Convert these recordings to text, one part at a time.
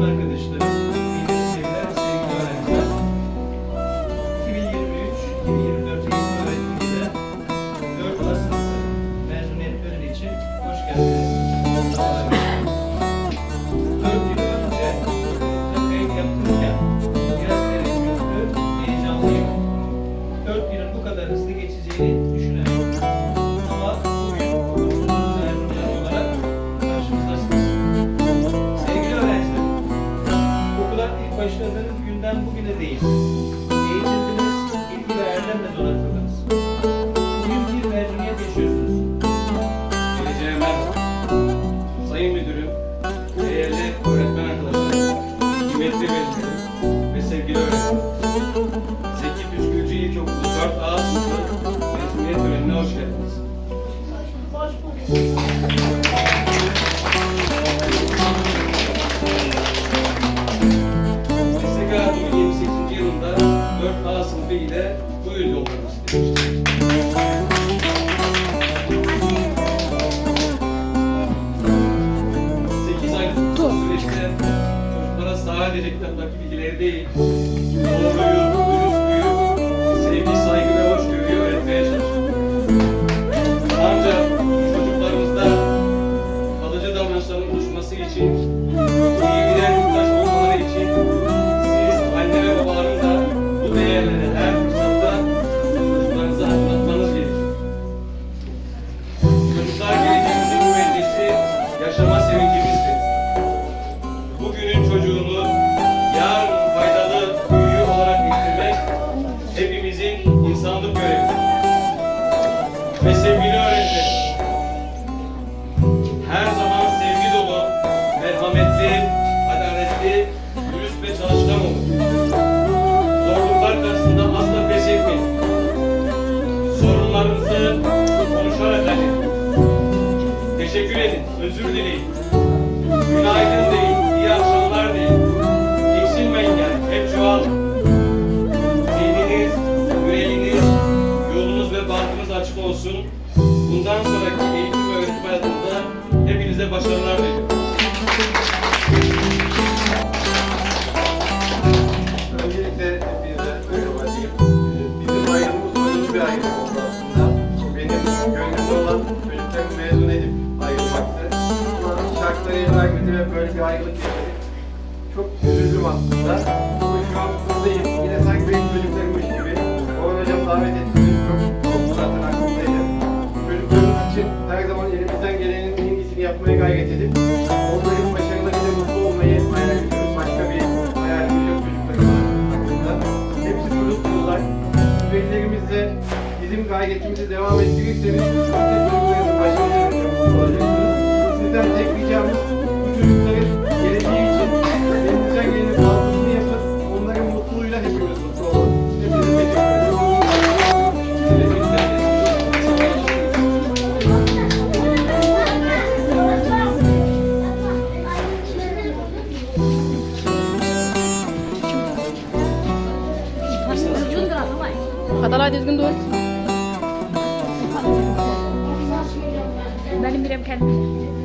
arkadaşlar. yılında 4A sınıfı ile bu ünlü olmamız istemiştir. Sadece kitaptaki bilgileri değil, 무슨 일이? sohbetimizi devam ettirirseniz bu çocuk teknolojilerinin başarılarına mutlu. Sizden tek ricamız bu çocukların geleceği için elinizden gelenin altını yapın. Onların mutluluğuyla hepimiz mutlu olalım. Hepinize teşekkür ederim. Katalar düzgün dur. kein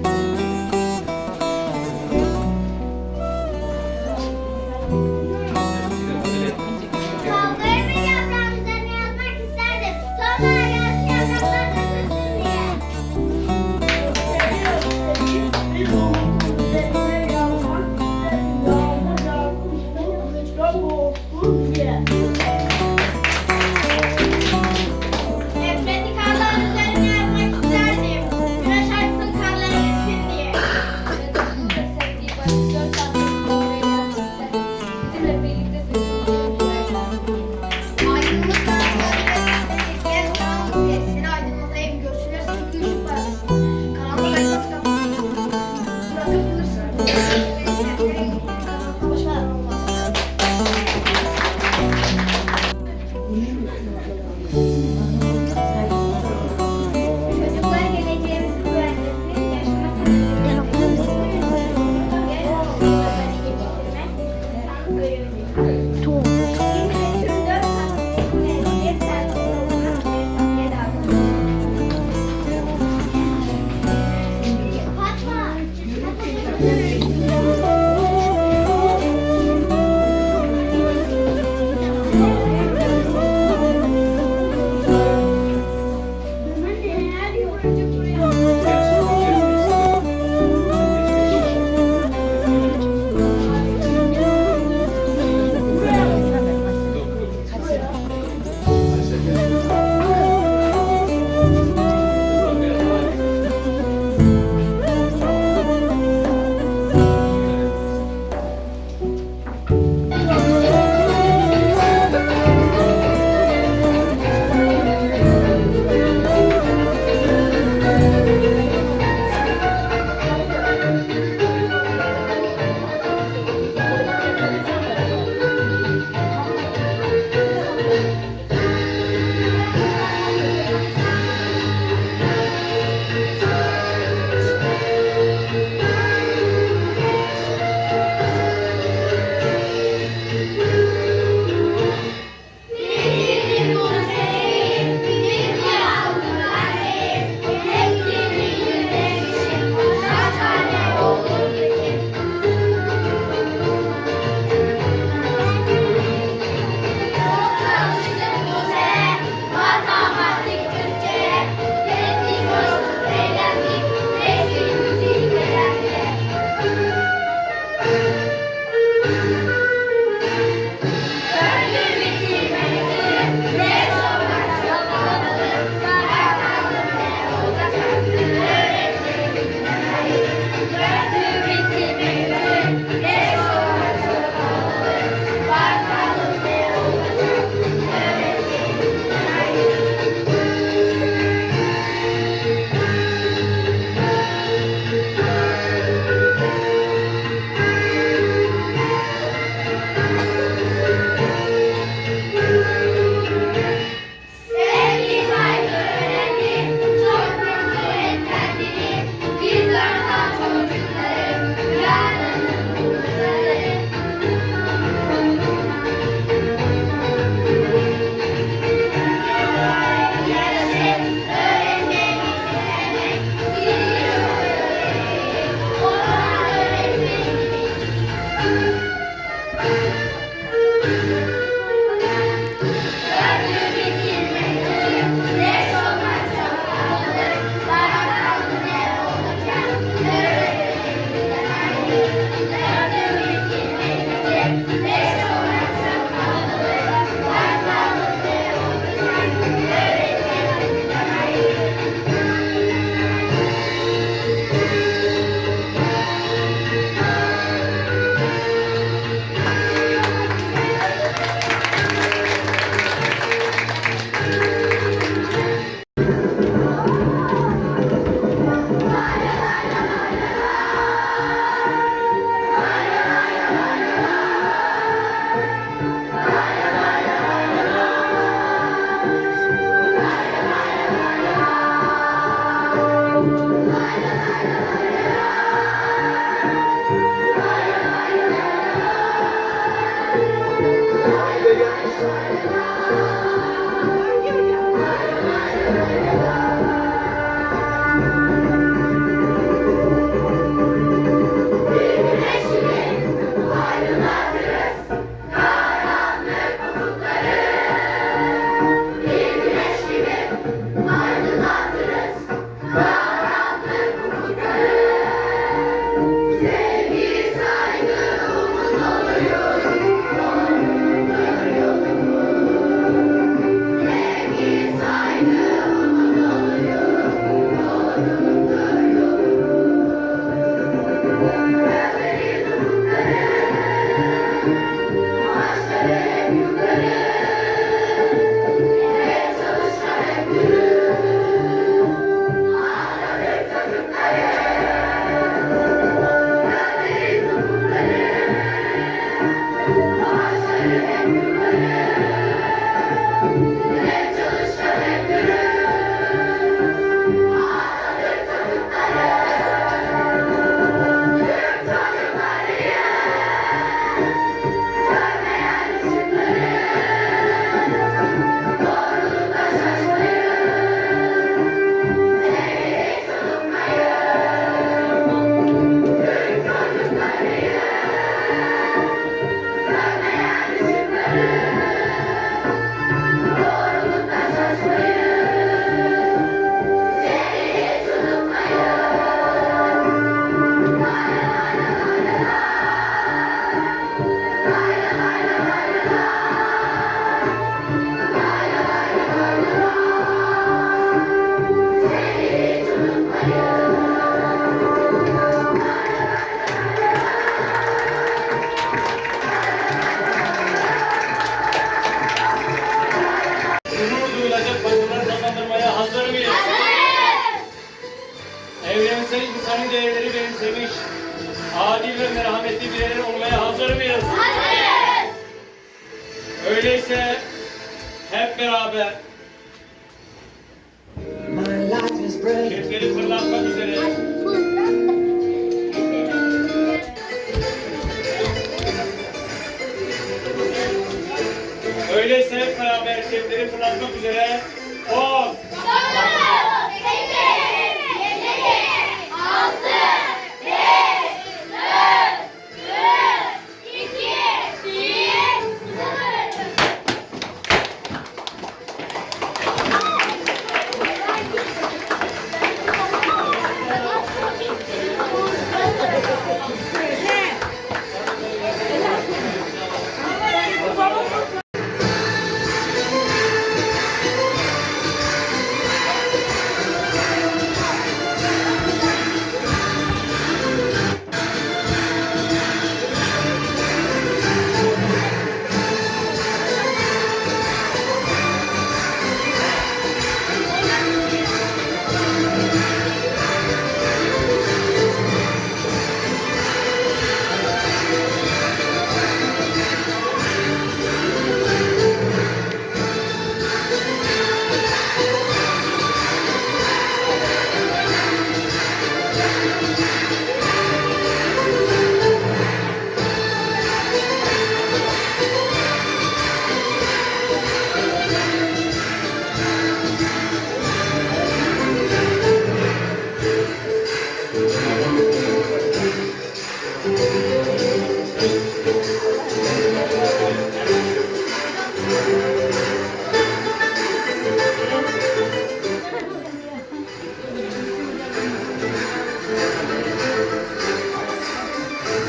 kepleri fırlatmak üzere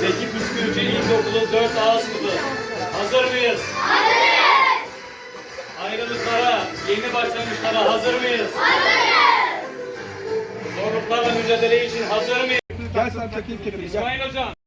Zeki Püskürcü İlkokulu 4A sınıfı. Hazır mıyız? Hazırız. Ayrılıklara, yeni başlangıçlara hazır mıyız? Hazırız. Zorluklarla mücadele için hazır mıyız? Gel sen. İsmail Hocam.